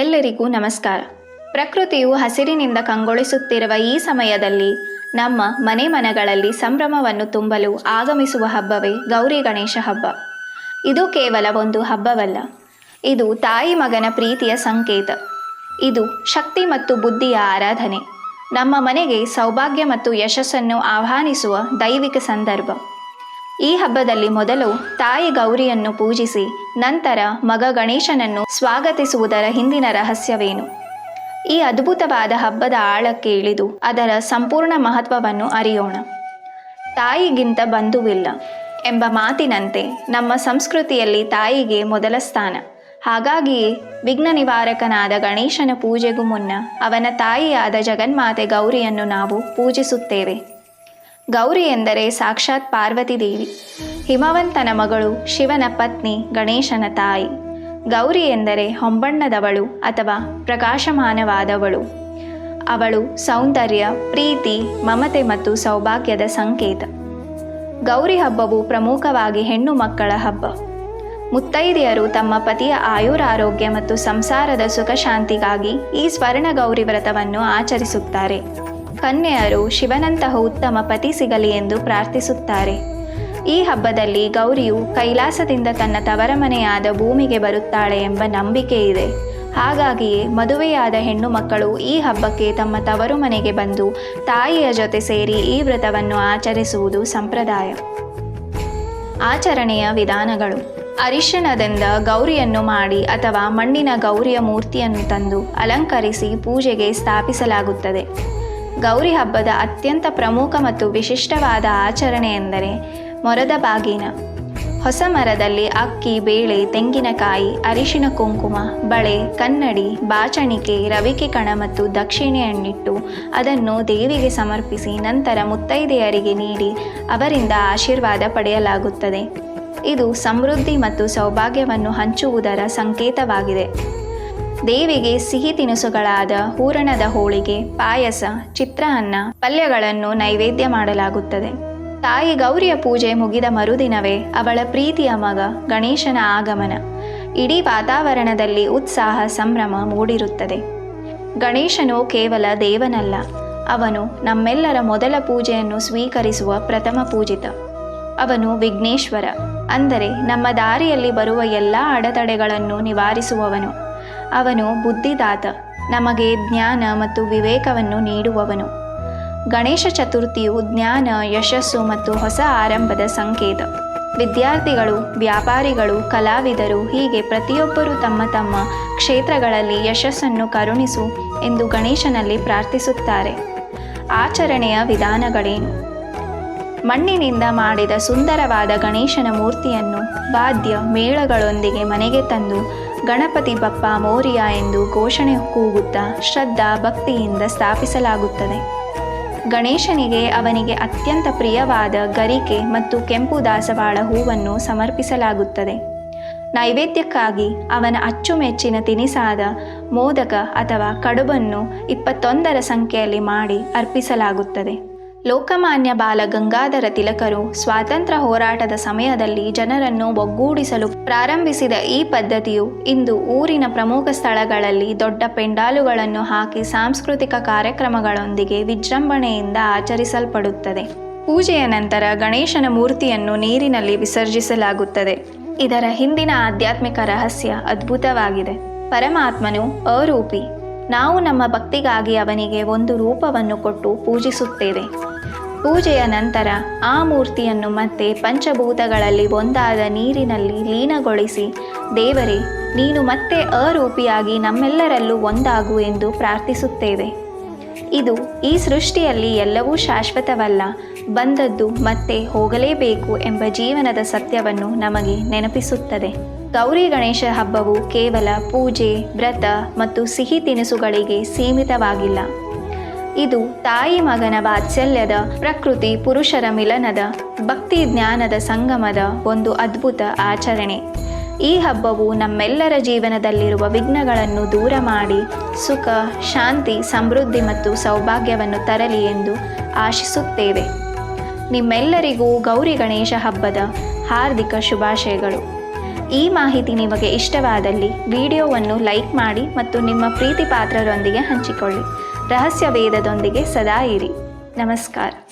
ಎಲ್ಲರಿಗೂ ನಮಸ್ಕಾರ. ಪ್ರಕೃತಿಯು ಹಸಿರಿನಿಂದ ಕಂಗೊಳಿಸುತ್ತಿರುವ ಈ ಸಮಯದಲ್ಲಿ ನಮ್ಮ ಮನೆ ಮನಗಳಲ್ಲಿ ಸಂಭ್ರಮವನ್ನು ತುಂಬಲು ಆಗಮಿಸುವ ಹಬ್ಬವೇ ಗೌರಿ ಗಣೇಶ ಹಬ್ಬ. ಇದು ಕೇವಲ ಒಂದು ಹಬ್ಬವಲ್ಲ, ಇದು ತಾಯಿ ಮಗನ ಪ್ರೀತಿಯ ಸಂಕೇತ. ಇದು ಶಕ್ತಿ ಮತ್ತು ಬುದ್ಧಿಯ ಆರಾಧನೆ. ನಮ್ಮ ಮನೆಗೆ ಸೌಭಾಗ್ಯ ಮತ್ತು ಯಶಸ್ಸನ್ನು ಆಹ್ವಾನಿಸುವ ದೈವಿಕ ಸಂದರ್ಭ. ಈ ಹಬ್ಬದಲ್ಲಿ ಮೊದಲು ತಾಯಿ ಗೌರಿಯನ್ನು ಪೂಜಿಸಿ, ನಂತರ ಮಗ ಗಣೇಶನನ್ನು ಸ್ವಾಗತಿಸುವುದರ ಹಿಂದಿನ ರಹಸ್ಯವೇನು? ಈ ಅದ್ಭುತವಾದ ಹಬ್ಬದ ಆಳಕ್ಕೆ ಇಳಿದು ಅದರ ಸಂಪೂರ್ಣ ಮಹತ್ವವನ್ನು ಅರಿಯೋಣ. ತಾಯಿಗಿಂತ ಬಂಧುವಿಲ್ಲ ಎಂಬ ಮಾತಿನಂತೆ ನಮ್ಮ ಸಂಸ್ಕೃತಿಯಲ್ಲಿ ತಾಯಿಗೆ ಮೊದಲ ಸ್ಥಾನ. ಹಾಗಾಗಿಯೇ ವಿಘ್ನ ನಿವಾರಕನಾದ ಗಣೇಶನ ಪೂಜೆಗೂ ಮುನ್ನ ಅವನ ತಾಯಿಯಾದ ಜಗನ್ಮಾತೆ ಗೌರಿಯನ್ನು ನಾವು ಪೂಜಿಸುತ್ತೇವೆ. ಗೌರಿ ಎಂದರೆ ಸಾಕ್ಷಾತ್ ಪಾರ್ವತಿ ದೇವಿ. ಹಿಮವಂತನ ಮಗಳು ಶಿವನ ಪತ್ನಿ ಗಣೇಶನ ತಾಯಿ. ಗೌರಿ ಎಂದರೆ ಹೊಂಬಣ್ಣದವಳು ಅಥವಾ ಪ್ರಕಾಶಮಾನವಾದವಳು. ಅವಳು ಸೌಂದರ್ಯ, ಪ್ರೀತಿ, ಮಮತೆ ಮತ್ತು ಸೌಭಾಗ್ಯದ ಸಂಕೇತ. ಗೌರಿ ಹಬ್ಬವು ಪ್ರಮುಖವಾಗಿ ಹೆಣ್ಣು ಮಕ್ಕಳ ಹಬ್ಬ. ಮುತ್ತೈದೆಯರು ತಮ್ಮ ಪತಿಯ ಆಯುರಾರೋಗ್ಯ ಮತ್ತು ಸಂಸಾರದ ಸುಖ ಶಾಂತಿಗಾಗಿ ಈ ಸ್ವರ್ಣ ಗೌರಿ ವ್ರತವನ್ನು ಆಚರಿಸುತ್ತಾರೆ. ಕನ್ಯೆಯರು ಶಿವನಂತಹ ಉತ್ತಮ ಪತಿ ಸಿಗಲಿ ಎಂದು ಪ್ರಾರ್ಥಿಸುತ್ತಾರೆ. ಈ ಹಬ್ಬದಲ್ಲಿ ಗೌರಿಯು ಕೈಲಾಸದಿಂದ ತನ್ನ ತವರ ಮನೆಯಾದ ಭೂಮಿಗೆ ಬರುತ್ತಾಳೆ ಎಂಬ ನಂಬಿಕೆ ಇದೆ. ಹಾಗಾಗಿಯೇ ಮದುವೆಯಾದ ಹೆಣ್ಣು ಮಕ್ಕಳು ಈ ಹಬ್ಬಕ್ಕೆ ತಮ್ಮ ತವರು ಮನೆಗೆ ಬಂದು ತಾಯಿಯ ಜೊತೆ ಸೇರಿ ಈ ವ್ರತವನ್ನು ಆಚರಿಸುವುದು ಸಂಪ್ರದಾಯ. ಆಚರಣೆಯ ವಿಧಾನಗಳು. ಅರಿಶಿಣದಿಂದ ಗೌರಿಯನ್ನು ಮಾಡಿ ಅಥವಾ ಮಣ್ಣಿನ ಗೌರಿಯ ಮೂರ್ತಿಯನ್ನು ತಂದು ಅಲಂಕರಿಸಿ ಪೂಜೆಗೆ ಸ್ಥಾಪಿಸಲಾಗುತ್ತದೆ. ಗೌರಿ ಹಬ್ಬದ ಅತ್ಯಂತ ಪ್ರಮುಖ ಮತ್ತು ವಿಶಿಷ್ಟವಾದ ಆಚರಣೆ ಎಂದರೆ ಮೊರದ ಬಾಗಿನ. ಹೊಸ ಮರದಲ್ಲಿ ಅಕ್ಕಿ, ಬೇಳೆ, ತೆಂಗಿನಕಾಯಿ, ಅರಿಶಿನ ಕುಂಕುಮ, ಬಳೆ, ಕನ್ನಡಿ, ಬಾಚಣಿಕೆ, ರವಿಕೆ ಕಣ ಮತ್ತು ದಕ್ಷಿಣೆಯನ್ನಿಟ್ಟು ಅದನ್ನು ದೇವಿಗೆ ಸಮರ್ಪಿಸಿ ನಂತರ ಮುತ್ತೈದೆಯರಿಗೆ ನೀಡಿ ಅವರಿಂದ ಆಶೀರ್ವಾದ ಪಡೆಯಲಾಗುತ್ತದೆ. ಇದು ಸಮೃದ್ಧಿ ಮತ್ತು ಸೌಭಾಗ್ಯವನ್ನು ಹಂಚುವುದರ ಸಂಕೇತವಾಗಿದೆ. ದೇವಿಗೆ ಸಿಹಿ ತಿನಿಸುಗಳಾದ ಹೂರಣದ ಹೋಳಿಗೆ, ಪಾಯಸ, ಚಿತ್ರಾನ್ನ, ಪಲ್ಯಗಳನ್ನು ನೈವೇದ್ಯ ಮಾಡಲಾಗುತ್ತದೆ. ತಾಯಿ ಗೌರಿಯ ಪೂಜೆ ಮುಗಿದ ಮರುದಿನವೇ ಅವಳ ಪ್ರೀತಿಯ ಮಗ ಗಣೇಶನ ಆಗಮನ. ಇಡೀ ವಾತಾವರಣದಲ್ಲಿ ಉತ್ಸಾಹ, ಸಂಭ್ರಮ ಮೂಡಿರುತ್ತದೆ. ಗಣೇಶನು ಕೇವಲ ದೇವನಲ್ಲ, ಅವನು ನಮ್ಮೆಲ್ಲರ ಮೊದಲ ಪೂಜೆಯನ್ನು ಸ್ವೀಕರಿಸುವ ಪ್ರಥಮ ಪೂಜಿತ. ಅವನು ವಿಘ್ನೇಶ್ವರ, ಅಂದರೆ ನಮ್ಮ ದಾರಿಯಲ್ಲಿ ಬರುವ ಎಲ್ಲ ಅಡೆತಡೆಗಳನ್ನು ನಿವಾರಿಸುವವನು. ಅವನು ಬುದ್ಧಿದಾತ. ನಮಗೆ ಜ್ಞಾನ ಮತ್ತು ವಿವೇಕವನ್ನು ನೀಡುವವನು. ಗಣೇಶ ಚತುರ್ಥಿಯು ಜ್ಞಾನ, ಯಶಸ್ಸು ಮತ್ತು ಹೊಸ ಆರಂಭದ ಸಂಕೇತ. ವಿದ್ಯಾರ್ಥಿಗಳು, ವ್ಯಾಪಾರಿಗಳು, ಕಲಾವಿದರು ಹೀಗೆ ಪ್ರತಿಯೊಬ್ಬರೂ ತಮ್ಮ ತಮ್ಮ ಕ್ಷೇತ್ರಗಳಲ್ಲಿ ಯಶಸ್ಸನ್ನು ಕರುಣಿಸು ಎಂದು ಗಣೇಶನಲ್ಲಿ ಪ್ರಾರ್ಥಿಸುತ್ತಾರೆ. ಆಚರಣೆಯ ವಿಧಾನಗಳೇನು? ಮಣ್ಣಿನಿಂದ ಮಾಡಿದ ಸುಂದರವಾದ ಗಣೇಶನ ಮೂರ್ತಿಯನ್ನು ವಾದ್ಯ ಮೇಳಗಳೊಂದಿಗೆ ಮನೆಗೆ ತಂದು ಗಣಪತಿ ಬಪ್ಪ ಮೋರಿಯ ಎಂದು ಘೋಷಣೆ ಕೂಗುತ್ತಾ ಶ್ರದ್ಧಾ ಭಕ್ತಿಯಿಂದ ಸ್ಥಾಪಿಸಲಾಗುತ್ತದೆ. ಗಣೇಶನಿಗೆ ಅವನಿಗೆ ಅತ್ಯಂತ ಪ್ರಿಯವಾದ ಗರಿಕೆ ಮತ್ತು ಕೆಂಪು ದಾಸವಾಳ ಹೂವನ್ನು ಸಮರ್ಪಿಸಲಾಗುತ್ತದೆ. ನೈವೇದ್ಯಕ್ಕಾಗಿ ಅವನ ಅಚ್ಚುಮೆಚ್ಚಿನ ತಿನಿಸಾದ ಮೋದಕ ಅಥವಾ ಕಡುಬನ್ನು ಇಪ್ಪತ್ತೊಂದರ ಸಂಖ್ಯೆಯಲ್ಲಿ ಮಾಡಿ ಅರ್ಪಿಸಲಾಗುತ್ತದೆ. ಲೋಕಮಾನ್ಯ ಬಾಲ ಗಂಗಾಧರ ತಿಲಕರು ಸ್ವಾತಂತ್ರ್ಯ ಹೋರಾಟದ ಸಮಯದಲ್ಲಿ ಜನರನ್ನು ಒಗ್ಗೂಡಿಸಲು ಪ್ರಾರಂಭಿಸಿದ ಈ ಪದ್ಧತಿಯು ಇಂದು ಊರಿನ ಪ್ರಮುಖ ಸ್ಥಳಗಳಲ್ಲಿ ದೊಡ್ಡ ಪೆಂಡಾಲುಗಳನ್ನು ಹಾಕಿ ಸಾಂಸ್ಕೃತಿಕ ಕಾರ್ಯಕ್ರಮಗಳೊಂದಿಗೆ ವಿಜೃಂಭಣೆಯಿಂದ ಆಚರಿಸಲ್ಪಡುತ್ತದೆ. ಪೂಜೆಯ ನಂತರ ಗಣೇಶನ ಮೂರ್ತಿಯನ್ನು ನೀರಿನಲ್ಲಿ ವಿಸರ್ಜಿಸಲಾಗುತ್ತದೆ. ಇದರ ಹಿಂದಿನ ಆಧ್ಯಾತ್ಮಿಕ ರಹಸ್ಯ ಅದ್ಭುತವಾಗಿದೆ. ಪರಮಾತ್ಮನು ಅರೂಪಿ. ನಾವು ನಮ್ಮ ಭಕ್ತಿಗಾಗಿ ಅವನಿಗೆ ಒಂದು ರೂಪವನ್ನು ಕೊಟ್ಟು ಪೂಜಿಸುತ್ತೇವೆ. ಪೂಜೆಯ ನಂತರ ಆ ಮೂರ್ತಿಯನ್ನು ಮತ್ತೆ ಪಂಚಭೂತಗಳಲ್ಲಿ ಒಂದಾದ ನೀರಿನಲ್ಲಿ ಲೀನಗೊಳಿಸಿ, ದೇವರೇ, ನೀನು ಮತ್ತೆ ಅರೂಪಿಯಾಗಿ ನಮ್ಮೆಲ್ಲರಲ್ಲೂ ಒಂದಾಗು ಎಂದು ಪ್ರಾರ್ಥಿಸುತ್ತೇವೆ. ಇದು ಈ ಸೃಷ್ಟಿಯಲ್ಲಿ ಎಲ್ಲವೂ ಶಾಶ್ವತವಲ್ಲ, ಬಂದದ್ದು ಮತ್ತೆ ಹೋಗಲೇಬೇಕು ಎಂಬ ಜೀವನದ ಸತ್ಯವನ್ನು ನಮಗೆ ನೆನಪಿಸುತ್ತದೆ. ಗೌರಿ ಗಣೇಶ ಹಬ್ಬವು ಕೇವಲ ಪೂಜೆ, ವ್ರತ ಮತ್ತು ಸಿಹಿ ತಿನಿಸುಗಳಿಗೆ ಸೀಮಿತವಾಗಿಲ್ಲ. ಇದು ತಾಯಿ ಮಗನ ವಾತ್ಸಲ್ಯದ ಪ್ರಕೃತಿ ಪುರುಷರ ಮಿಲನದ, ಭಕ್ತಿ ಜ್ಞಾನದ ಸಂಗಮದ ಒಂದು ಅದ್ಭುತ ಆಚರಣೆ. ಈ ಹಬ್ಬವು ನಮ್ಮೆಲ್ಲರ ಜೀವನದಲ್ಲಿರುವ ವಿಘ್ನಗಳನ್ನು ದೂರ ಮಾಡಿ ಸುಖ, ಶಾಂತಿ, ಸಮೃದ್ಧಿ ಮತ್ತು ಸೌಭಾಗ್ಯವನ್ನು ತರಲಿ ಎಂದು ಆಶಿಸುತ್ತೇವೆ. ನಿಮ್ಮೆಲ್ಲರಿಗೂ ಗೌರಿ ಗಣೇಶ ಹಬ್ಬದ ಹಾರ್ದಿಕ ಶುಭಾಶಯಗಳು. ಈ ಮಾಹಿತಿ ನಿಮಗೆ ಇಷ್ಟವಾದಲ್ಲಿ ವಿಡಿಯೋವನ್ನು ಲೈಕ್ ಮಾಡಿ ಮತ್ತು ನಿಮ್ಮ ಪ್ರೀತಿ ಪಾತ್ರರೊಂದಿಗೆ ಹಂಚಿಕೊಳ್ಳಿ. ರಹಸ್ಯ ವೇದದೊಂದಿಗೆ ಸದಾ ಇರಿ. ನಮಸ್ಕಾರ.